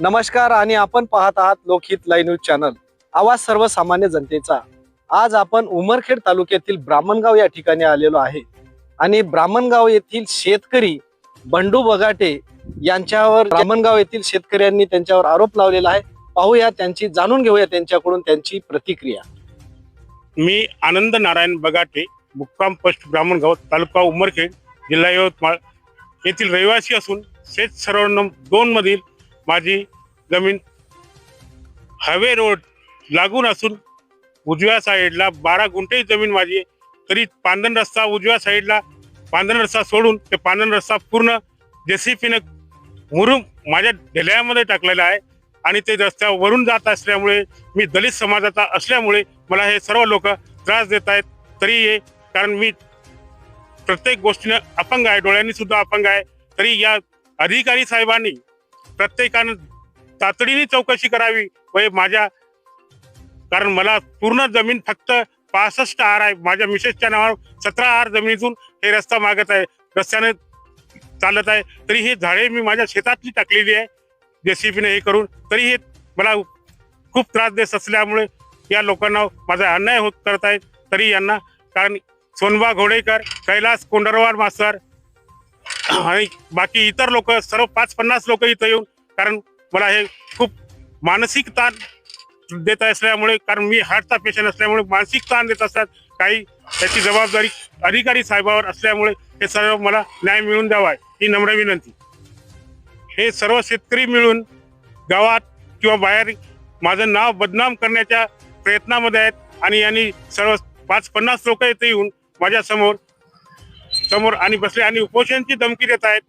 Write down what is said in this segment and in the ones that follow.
नमस्कार आणि आपण पाहत आहात लोकहित लाईव्ह न्यूज चॅनल. आवाज सर्वसामान्य जनतेचा. आज आपण उमरखेड तालुक्यातील ब्राह्मणगाव या ठिकाणी आलेलो आहे. आणि ब्राह्मणगाव येथील शेतकरी बंडू बगाटे यांच्यावर ब्राह्मणगाव येथील शेतकऱ्यांनी त्यांच्यावर आरोप लावलेला आहे. पाहूया त्यांची जाणून घेऊया त्यांच्याकडून त्यांची प्रतिक्रिया. मी आनंद नारायण बगाटे मुक्काम पोस्ट ब्राह्मणगाव तालुका उमरखेड जिल्हा यवतमाळ येथील रहिवासी असून शेत सरोवर दोन मधील माझी जमीन हायवे रोड लागून असून उजव्या साईडला बारा गुंठे जमीन माझी आहे. तरी पांदन रस्ता उजव्या साईडला पांदन रस्ता सोडून ते पांदन रस्ता पूर्ण जेसीपीनं मुरुम माझ्या ढेल्यामध्ये टाकलेला आहे. आणि ते रस्त्यावरून जात असल्यामुळे मी दलित समाजाचा असल्यामुळे मला हे सर्व लोक त्रास देत आहेत. तरी हे कारण मी प्रत्येक गोष्टीनं अपंग आहे. डोळ्यांनी सुद्धा अपंग आहे. तरी या अधिकारी साहेबांनी प्रत्येकानं तातडीने चौकशी करावी व माझ्या कारण मला पूर्ण जमीन फक्त पासष्ट आर आहे. माझ्या मिसेसच्या नावावर सतरा आर जमिनीतून हे रस्ता मागत आहे. रस्त्याने चालत आहे. तरी हे झाडे मी माझ्या शेतातली टाकलेली आहे. जेसीबीने हे करून. तरी हे मला खूप त्रास देत असल्यामुळे या लोकांना माझा अन्याय होत करत आहेत तरी यांना कारण सोनबा घोडेकर कैलास कोंडरवार मास्तर आणि बाकी इतर लोक सर्व पाच पन्नास लोक इथं येऊन कारण मला हे खूप मानसिक ताण देत असल्यामुळे कारण मी हार्टचा पेशंट असल्यामुळे मानसिक ताण देत असतात. काही त्याची जबाबदारी अधिकारी साहेबावर असल्यामुळे हे सर्व मला न्याय मिळून द्यावा ही नम्र विनंती. हे सर्व शेतकरी मिळून गावात किंवा बाहेर माझं नाव बदनाम करण्याच्या प्रयत्नामध्ये आहेत आणि यांनी सर्व पाच पन्नास लोक इथे येऊन माझ्यासमोर समोर आणि बसले आणि उपोषणची धमकी देत आहेत.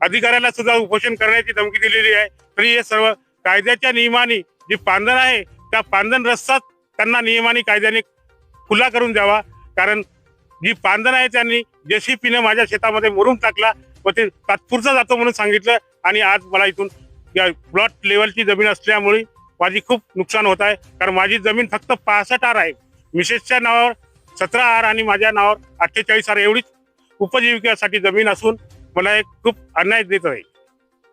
अधिकाऱ्याला सुद्धा उपोषण करण्याची धमकी दिलेली आहे. तरी हे सर्व कायद्याच्या नियमाने जी पांधन आहे त्या पांधन रस्ताच त्यांना नियमाने कायद्याने खुला करून द्यावा. कारण जी पांधन आहे त्यांनी जेसीपीने माझ्या शेतामध्ये मुरुम टाकला व ते तात्पुरता जातो म्हणून सांगितलं आणि आज मला इथून या प्लॉट लेवलची जमीन असल्यामुळे माझी खूप नुकसान होत आहे. कारण माझी जमीन फक्त पासष्ट आर आहे. मिसेसच्या नावावर सतरा आर आणि माझ्या नावावर अठ्ठेचाळीस आर एवढीच उपजीविकेसाठी जमीन असून मला एक खूप अन्याय देत आहे